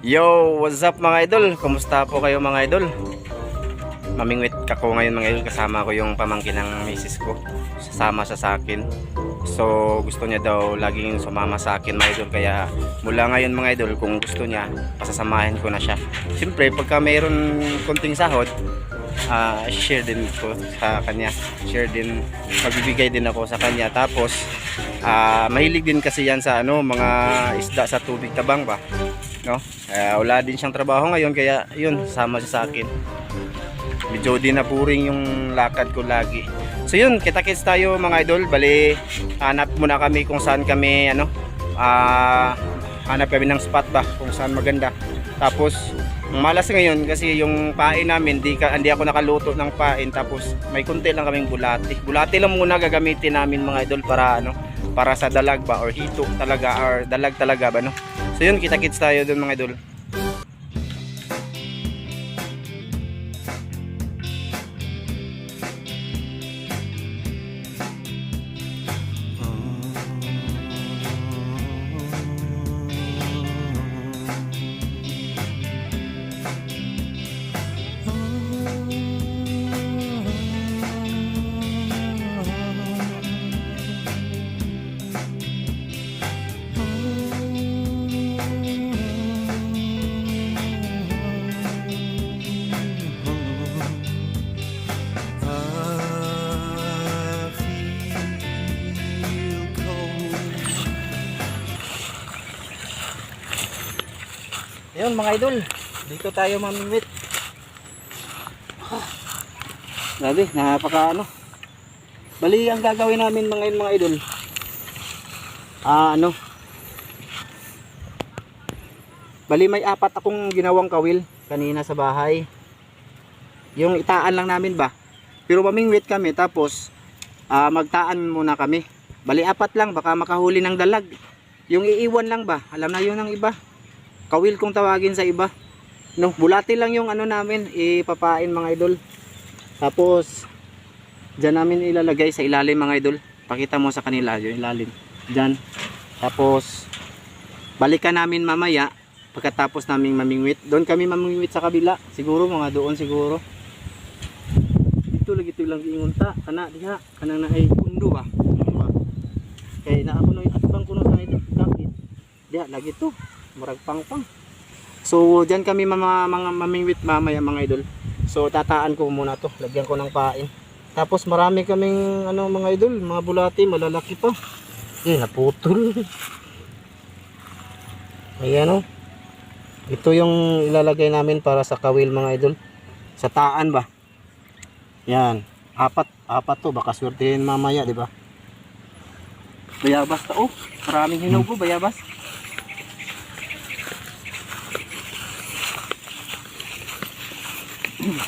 Yo, what's up mga idol? Kumusta po kayo mga idol? Mamingwit ako ngayon mga idol kasama ko yung pamangkin ng misis ko. Sasama sa akin. So gusto niya daw laging sumama sa akin mga idol kaya mula ngayon mga idol kung gusto niya pasasamahin ko na siya. Siyempre pagka mayroon konting sahod ah, share din ko sa kanya. Share din, magbibigay din ako sa kanya. Tapos ah, mahilig din kasi yan sa ano mga isda sa tubig tabang ba no? Kaya wala din siyang trabaho ngayon kaya yun, sama siya sa akin. Medyo di na puring yung lakad ko lagi. So yun, kita-kits tayo mga idol. Bali, hanap muna kami kung saan kami ano, ah hanap kami ng spot ba kung saan maganda. Tapos malas ngayon kasi yung pain namin, di, ka, hindi ako nakaluto ng pain tapos may kunti lang kaming bulati. Bulati lang muna gagamitin namin mga idol para ano, para sa dalag ba or hito talaga or dalag talaga ba no. So yun, kita-kits tayo dun mga idol. Ayun mga idol, dito tayo mamimit. Grabe, napaka ano. Bali, ang gagawin namin mga mga idol. Ah, ano. Bali, may apat akong ginawang kawil kanina sa bahay. Yung itaan lang namin ba? Pero mamingwit kami tapos ah, magtaan muna kami. Bali, apat lang baka makahuli ng dalag. Yung iiwan lang ba? Alam na yun ng iba kawil kung tawagin sa iba. No, bulati lang yung ano namin, ipapain mga idol. Tapos diyan namin ilalagay sa ilalim mga idol. Pakita mo sa kanila yung ilalim. Diyan. Tapos balikan namin mamaya pagkatapos naming mamingwit. Doon kami mamingwit sa kabila. Siguro mga doon siguro. Dito lagi ito lang ingunta. Kana diha kanang na ay kundo ba? Kundo ba? Kay naa ko no atbang kuno sa ito. Diha lagi to murag pangpang. So dyan kami mga, mga mamingwit mamaya mga idol. So tataan ko muna to. Lagyan ko ng pain. Tapos marami kaming ano mga idol mga bulati malalaki pa. Eh naputol. Ayan o ito yung ilalagay namin para sa kawil mga idol. Sa taan ba? Yan. Apat apat to. Baka swertihin mamaya di ba? Bayabas ta oh maraming hinugo bayabas Diri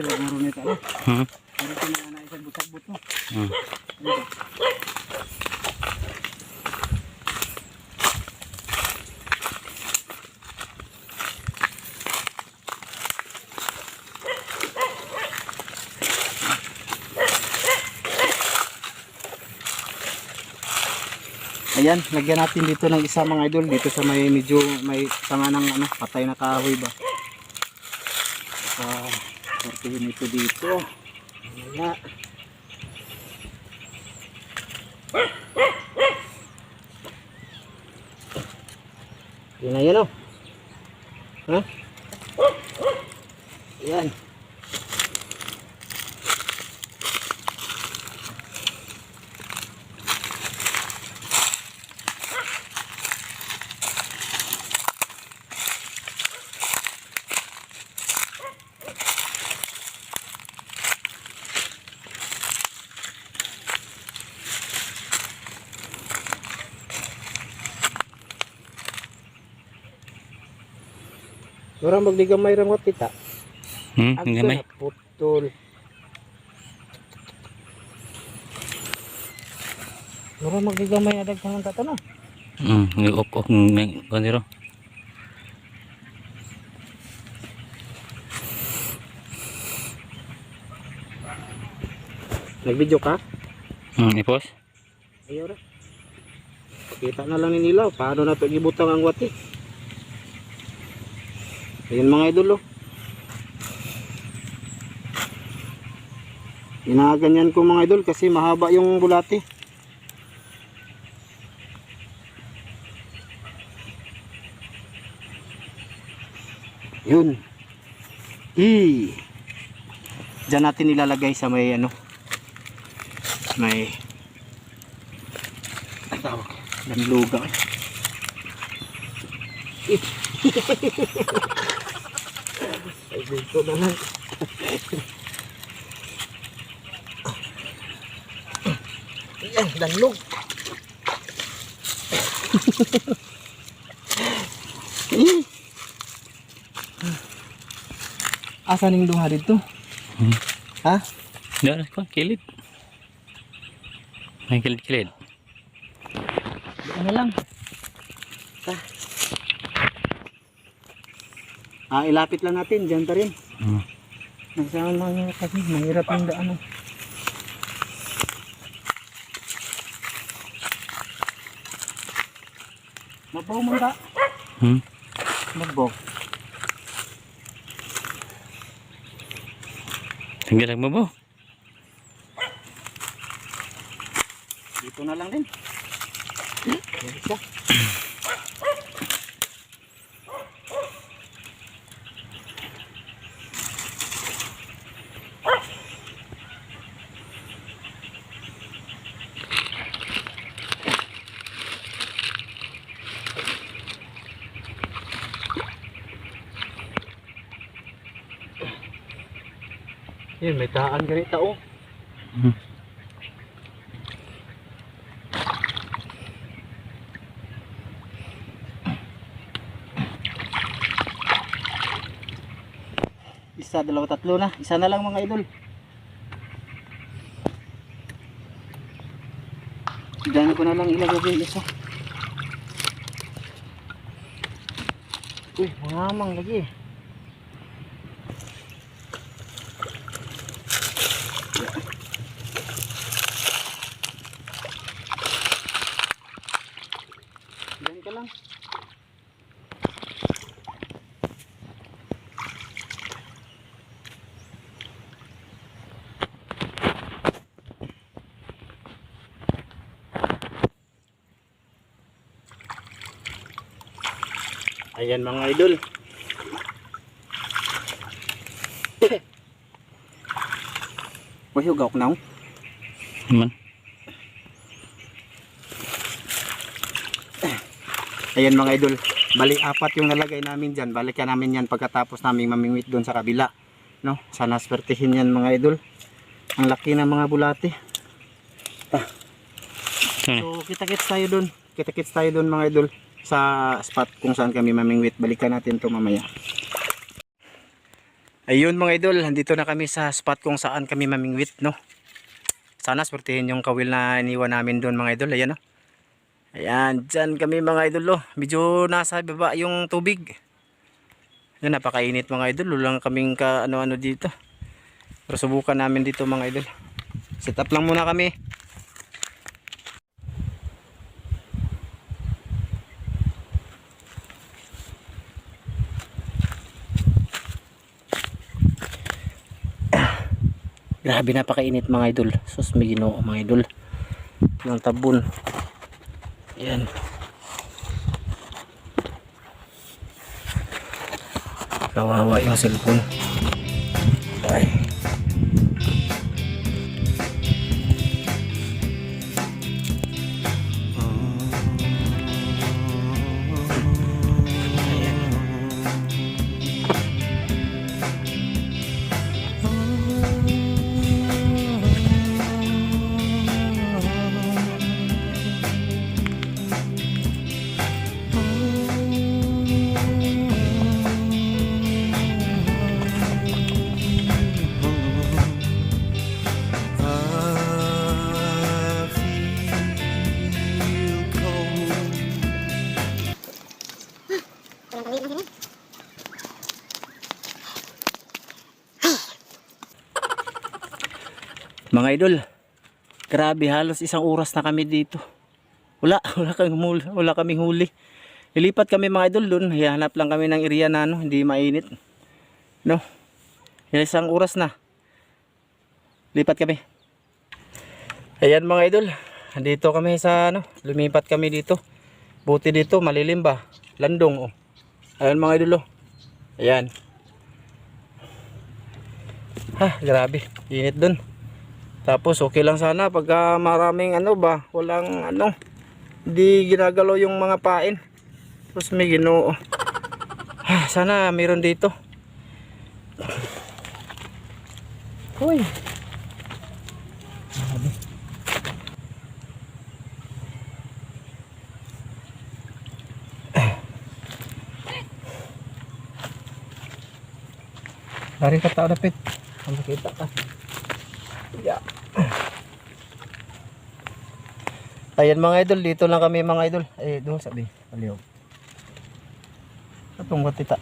ra guro nito ano. Hmm. Diri ko na na isang butak-but mo. Hmm. Ayan, lagyan natin dito ng isa mga idol dito sa may medyo may tanga ng ano, patay na kahoy ba. Saka sortihin ito dito. Wala. Yun na yun oh. Ha? Nura magligamay rangot tita. Hmm, Ang gamay. Putol. Nura magligamay adag sa mga tanong. Hmm, ngi-op-op ng kaniro. Nag-video ka? Hmm, ipos. Ayaw ra. Kita na lang ni Nilaw. Paano na ito ibutang ang wati? Ayun mga idol oh. Ginaganyan ko mga idol kasi mahaba yung bulati. Yun. I. Diyan natin ilalagay sa may ano. May ang tawag nanluga eh. dito na lang yan nanlog Eh. Asan yung luha dito? Hmm. Ha? Diyan, ko, kilid. May kilid-kilid. Ano lang? Ah, ilapit lang natin, dyan pa rin. Hmm. Nagsama lang yung kasi mahirap yung daan. oh. Mabaw mo ka. Hmm. Mabaw. Tanggalag mo ba? Dito na lang din. Yan Yan, may taan ganito oh. Hmm. Isa, dalawa, tatlo na. Isa na lang mga idol. Diyan ko na lang ilagay yung isa. Uy, mangamang lagi. Diyan Ayan mga idol. Uy, hugaw ko na ako. Naman. Ayan mga idol. Bali apat yung nalagay namin dyan. Balikan namin yan pagkatapos namin mamingwit doon sa kabila. No? Sana swertihin yan mga idol. Ang laki ng mga bulate. Ano? So kita-kits tayo doon. Kita-kits tayo doon mga idol sa spot kung saan kami mamingwit. Balikan natin to mamaya. Ayun mga idol, andito na kami sa spot kung saan kami mamingwit, no? Sana swertihin yung kawil na iniwan namin doon mga idol. Ayan, no? Ayan, dyan kami mga idol, oh. Medyo nasa baba yung tubig. Ayan, napakainit mga idol. Walang kaming ka ano-ano dito. Pero subukan namin dito mga idol. Set up lang muna kami. Grabe napakainit mga idol. Sus may ginoo mga idol. Ng tabon. Yan. Kawawa yung cellphone. Ay. Mga idol, Grabe, halos isang oras na kami dito. Wala, wala kaming huli. Wala kaming huli. Lilipat kami mga idol doon. Hihanap lang kami ng area na ano, hindi mainit. No? Isang oras na. Lipat kami. Ayan mga idol. Dito kami sa ano, lumipat kami dito. Buti dito, malilim ba? Landong oh. Ayan mga idol oh. Ayan. Ha, grabe. Init dun. Tapos okay lang sana pagka maraming ano ba, walang ano, hindi ginagalaw yung mga pain. Tapos may ginoo. Ha, sana meron dito. Hoy. Lari ka tao dapit. Ang makita ka. Yeah. Ayan mga idol, dito lang kami mga idol. Eh, doon sabi, paliw. Atong watita.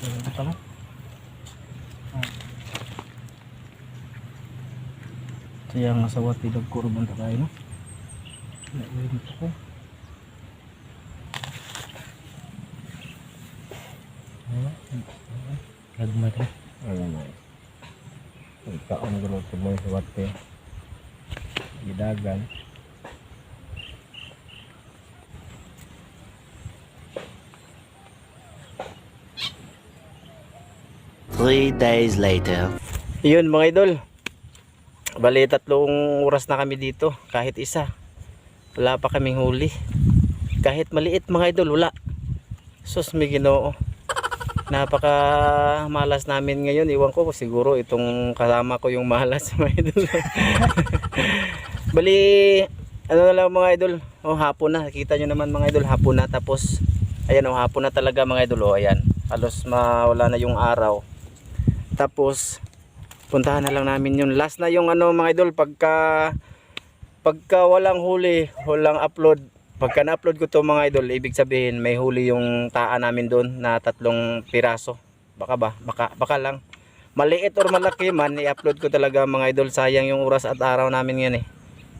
Ayan, ito lang. Kaya nga sa wati nagkurban ta kayo, no? Naiwin ko. Lagma rin. Ano na Ikaon gulo tumoy sa wate. Gidagan. Three days later. Yun mga idol. Bali tatlong oras na kami dito. Kahit isa. Wala pa kaming huli. Kahit maliit mga idol, wala. Sus may ginoo. Napaka malas namin ngayon. Iwan ko siguro itong kasama ko yung malas mga idol. Bali ano na lang mga idol. Oh hapon na. Kita nyo naman mga idol. Hapon na. Tapos ayan oh hapon na talaga mga idol. Oh ayan. Halos mawala na yung araw. Tapos puntahan na lang namin yun. Last na yung ano mga idol pagka pagka walang huli, walang upload. Pagka na-upload ko to mga idol, ibig sabihin may huli yung taa namin doon na tatlong piraso. Baka ba? Baka, baka lang. Maliit or malaki man, i-upload ko talaga mga idol. Sayang yung oras at araw namin yan eh.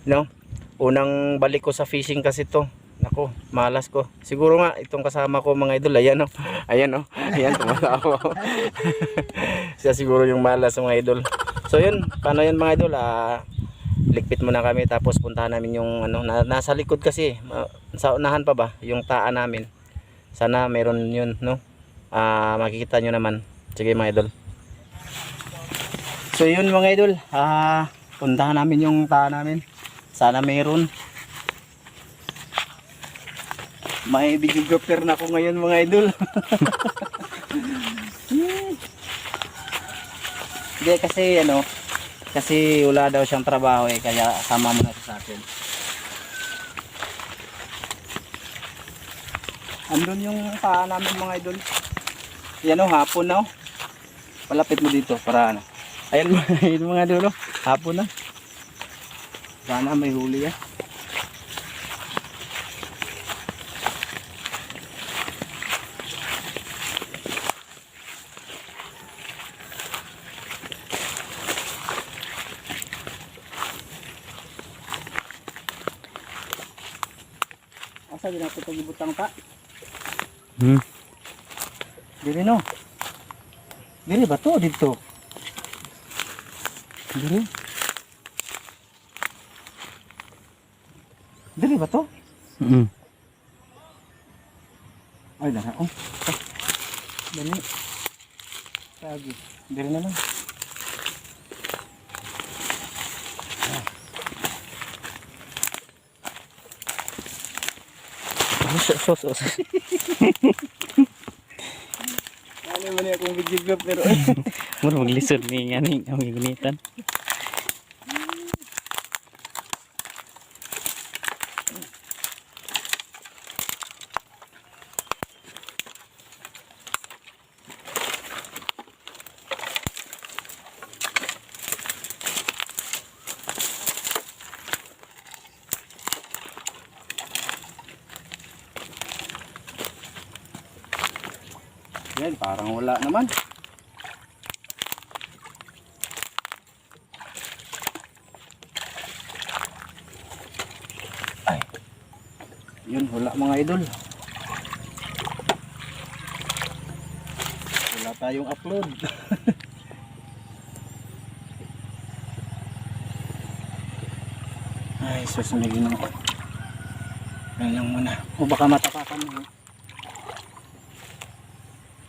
No? Unang balik ko sa fishing kasi to. Nako, malas ko. Siguro nga, itong kasama ko mga idol, ayan o. Ayan o. Ayan, tumatawa. Siya siguro yung malas mga idol. So yun, paano yun mga idol? Ah, likpit muna kami tapos puntahan namin yung ano, na, nasa likod kasi. sa unahan pa ba? Yung taa namin. Sana meron yun, no? Ah, makikita nyo naman. Sige mga idol. So yun mga idol, ah, puntahan namin yung taa namin. Sana meron. May videographer na ako ngayon mga idol. Hindi kasi ano, kasi wala daw siyang trabaho eh, kaya sama mo na sa akin. Andun yung paa namin mga idol. Yan o, hapon na o. Palapit mo dito para ano. Ayan mga, yun mga idol o, hapon na. Sana may huli yan. Asa din natin itong ibutang ta? Hmm. Diri no. Diri ba to dito? Diri. Diri ba to? Mm. Ay na oh. Ah, Dali. Sagi. Diri na lang. Ah. Sos, sos, sos. Ano man akong video pero Mura maglisod ni nga ni ang gunitan. Yan, parang wala naman. Yun, wala mga idol. Wala tayong upload. Ay, sus, may ginoo. Yan lang muna. O baka matapakan mo.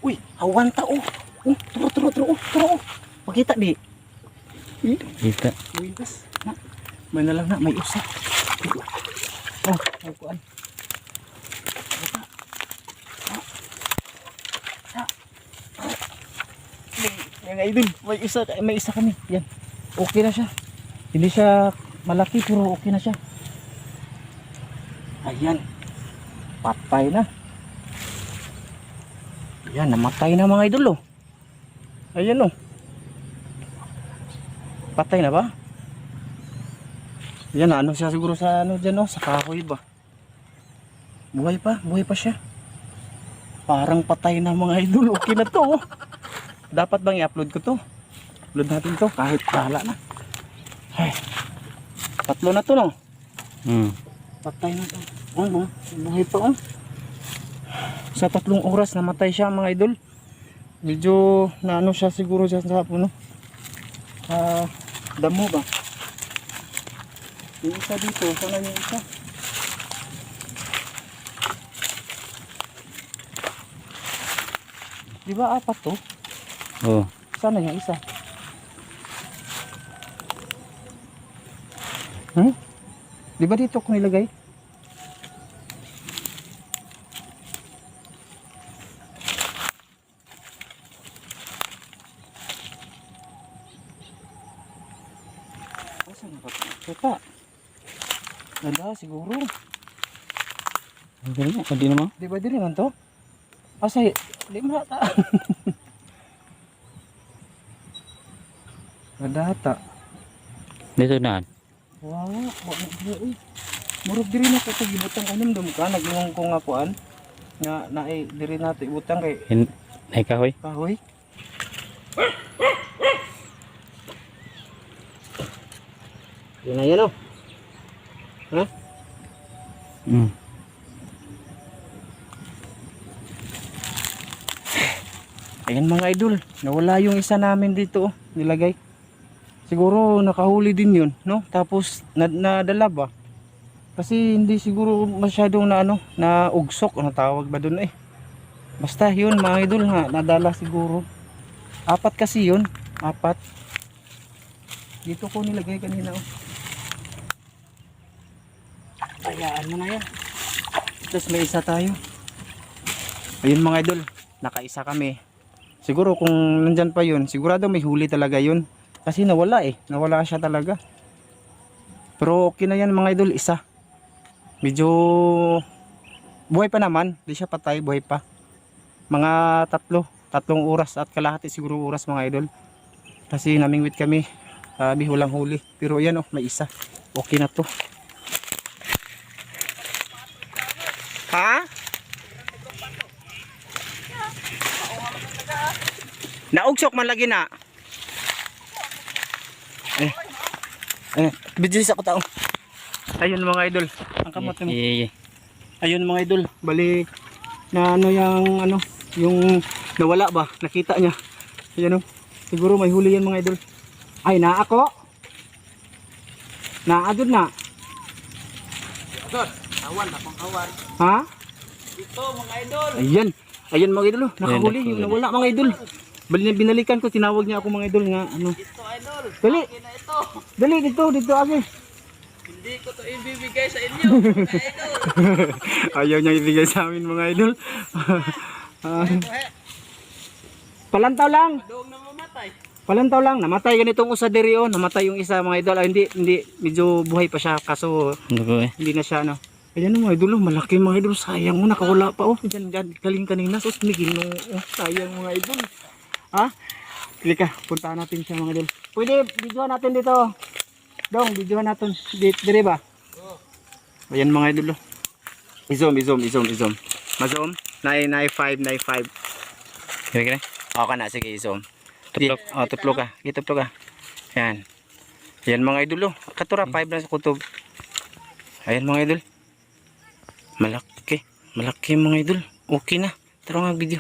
Uy, hawan ta oh. Oh, turo, turo, turo, oh, turo. oh. Pakita di. Kita. Wintas. Na. May na may usa. Oh, ay kuan. Baka. Ah. Ah. Ah. Idol, may isa, may isa kami. Yan. Okay na siya. Hindi siya malaki pero okay na siya. Ayan. Patay na. Ayan, namatay na mga idol oh. Ayan oh. Patay na ba? Yan, ano siya siguro sa ano dyan, oh, sa kahoy ba? Buhay pa, buhay pa siya. Parang patay na mga idol. Okay na to. oh. Dapat bang i-upload ko to? Upload natin to kahit bahala na. Ay. Tatlo na to, no? Hmm. Patay na to. Oh, oh, buhay pa, oh. Sa tatlong oras namatay siya mga idol. Medyo na ano siya siguro siya sa puno. Ah, damo ba? Yung isa dito, sana yung isa? Di ba apat to? Oh. Sana yung isa? Hmm? Di ba dito ko nilagay? Asan na ba? Teka. Wala siguro. Hindi naman. Di ba din naman to? Asa, di mo nata. Nadata. Dito na. Wow, wa na diri uy. Murag diri na ko sa gibutang kanim dum ka nagingong ko nga kuan. Nga naay diri nato ibutang kay Hin ay kahoy. kahoy. Yan na yan oh. Ha? Hmm. Ayan mga idol, nawala yung isa namin dito oh, nilagay. Siguro nakahuli din yun, no? Tapos na, nadala ba? Kasi hindi siguro masyadong na ano, na ugsok, ano tawag ba doon eh. Basta yun mga idol ha, nadala siguro. Apat kasi yun, apat. Dito ko nilagay kanina oh. Ayaan mo na yan. Tapos may isa tayo. Ayun mga idol, nakaisa kami. Siguro kung nandyan pa yun, sigurado may huli talaga yun. Kasi nawala eh, nawala siya talaga. Pero okay na yan mga idol, isa. Medyo buhay pa naman, di siya patay, buhay pa. Mga tatlo, tatlong oras at kalahati siguro oras mga idol. Kasi namingwit kami, sabi walang huli. Pero yan oh, may isa. Okay na to. Ha? Naugsok man lagi na. Eh. Eh, video sa ko tao. Ayun mga idol. Ang kamot mo. Iya, iya. Ayun mga idol. Bali na ano yung ano, yung nawala ba? Nakita niya. Ayun oh. Siguro may huli yan mga idol. Ay, na ako. Na adun na. Awan, akong awan. Ha? Ito, mga idol. Ayan. Ayan mga idol. oh. Nakahuli yung nawala mga idol. Bali binalikan ko, tinawag niya ako mga idol nga ano. Idol. Dali. Akin na ito. Dali dito, dito agi. Hindi ko to ibibigay sa inyo, mga idol. Ayaw niya ibigay sa amin mga idol. Ah, palantaw lang. Doong na mamatay. Palantaw lang. Namatay ganitong usa diri oh. Namatay yung isa mga idol. Ah, hindi, hindi. Medyo buhay pa siya. Kaso Dugo eh. hindi na siya ano. Ayan oh, mga idol. oh. Malaki mga idol. Sayang mo. Nakawala pa oh. Diyan, diyan. Galing kanina. Sus, may ginoo. Oh, sayang mga idol. Ha? Klika. Puntahan natin siya mga idol. Pwede videohan natin dito. Dong, videohan natin. Dito, dire ba? Ayan mga idol. oh. I-zoom, i-zoom, i-zoom, i-zoom. Ma-zoom. 9, 9, 5, 9, 5. Kira kira. Okay na, sige, i-zoom. Tuplok. Oh, tuplok ka. Di tuplok ka. Yan. Yan mga idol oh. Katura 5 na sa kutob. Ayan mga idol. Malaki. Malaki mga idol. Okay na. Tara nga video.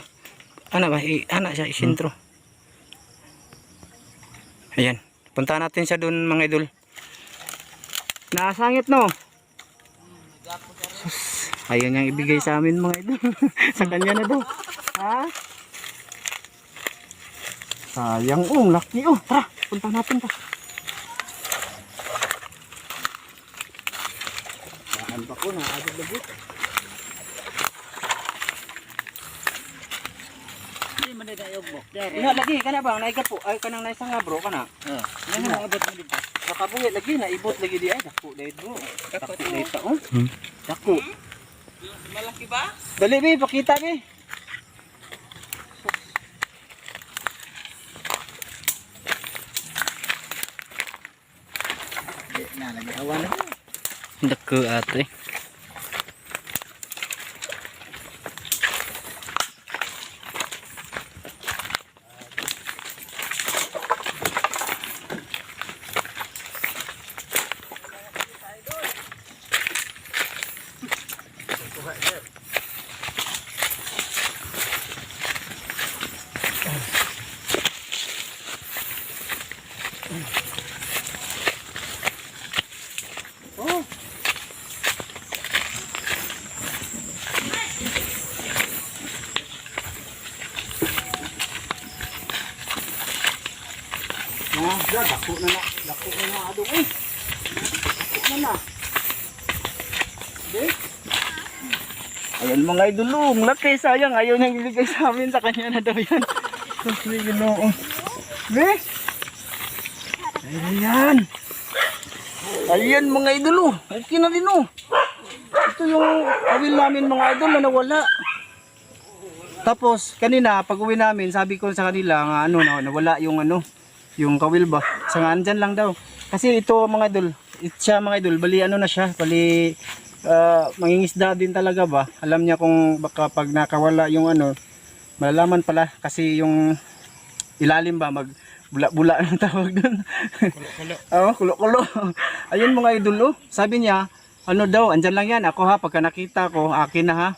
Ana ba? Ana siya isintro. Ayan. Punta natin siya doon mga idol. Nasangit no. Ayaw niyang ibigay sa amin mga idol. sa kanya na daw. Ha? Sayang oh, laki oh. Tara, punta natin pa. Saan pa ko na agad lagot. Yung bok. Ina lagi kana ba naika po ay kanang naisa nga bro kana. Ah. Yan ang abot mo dito. Nakabuhi lagi na ibot lagi di ay dako dahil bro. Dako dahil ta oh. Hmm. Dako. Malaki ba? Dali bi pakita bi. Nalagi awan na. Dako ate. Ah, da, dako na na. Adong eh. Dako na? Ayan mga idolong, laki sayang ayaw niyang ibigay sa amin sa kanya na daw yan. Sige ginoo. Di? Ayan. Ayan mga idolo, okay na din oh. Ito yung awil namin mga idol na nawala. Tapos kanina pag uwi namin sabi ko sa kanila nga ano na nawala yung ano yung kawil ba. Sa nga andyan lang daw. Kasi ito mga idol, siya mga idol, bali ano na siya, bali ah, mangingisda din talaga ba. Alam niya kung baka pag nakawala yung ano, malalaman pala kasi yung ilalim ba mag bula-bula ang tawag doon. Kulo-kulo. Oo, kulo-kulo. Ayun mga idol, oh. sabi niya, ano daw, andyan lang yan. Ako ha, pagka nakita ko, akin na ha.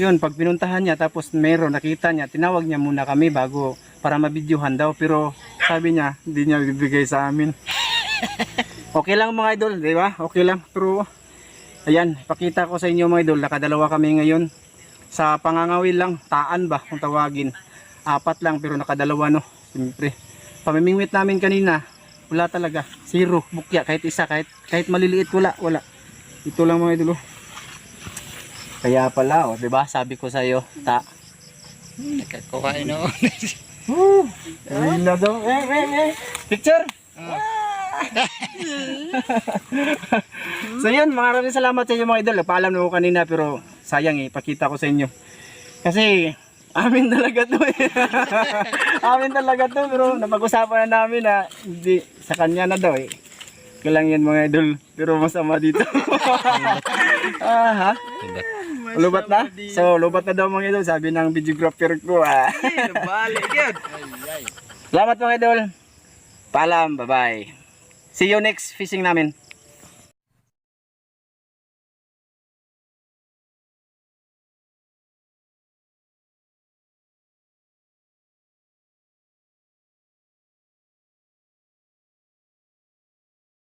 Yun, pag pinuntahan niya, tapos meron, nakita niya, tinawag niya muna kami bago para mabidyohan daw. Pero sabi niya, hindi niya bibigay sa amin. Okay lang mga idol, di ba? Okay lang. Pero, ayan, pakita ko sa inyo mga idol, nakadalawa kami ngayon. Sa pangangawil lang, taan ba kung tawagin. Apat lang, pero nakadalawa no. Siyempre. Pamimingwit namin kanina, wala talaga. Zero, bukya, kahit isa, kahit, kahit maliliit, wala, wala. Ito lang mga idol. oh. Kaya pala, oh, 'di ba? Sabi ko sa iyo, ta. Nakakuha no. Woo! Ayun na daw. Eh, eh, eh. Picture. so yun, maraming salamat sa inyo mga idol. Paalam na ko kanina pero sayang eh, pakita ko sa inyo. Kasi amin talaga to eh. amin talaga to pero napag-usapan na namin na hindi sa kanya na daw eh. Kailang yan mga idol pero masama dito. ah, ha? Lubat na? So, lubat na daw mga idol, sabi ng videographer ko. Ah. Balik yun. Salamat mga idol. Paalam, bye-bye. See you next fishing namin.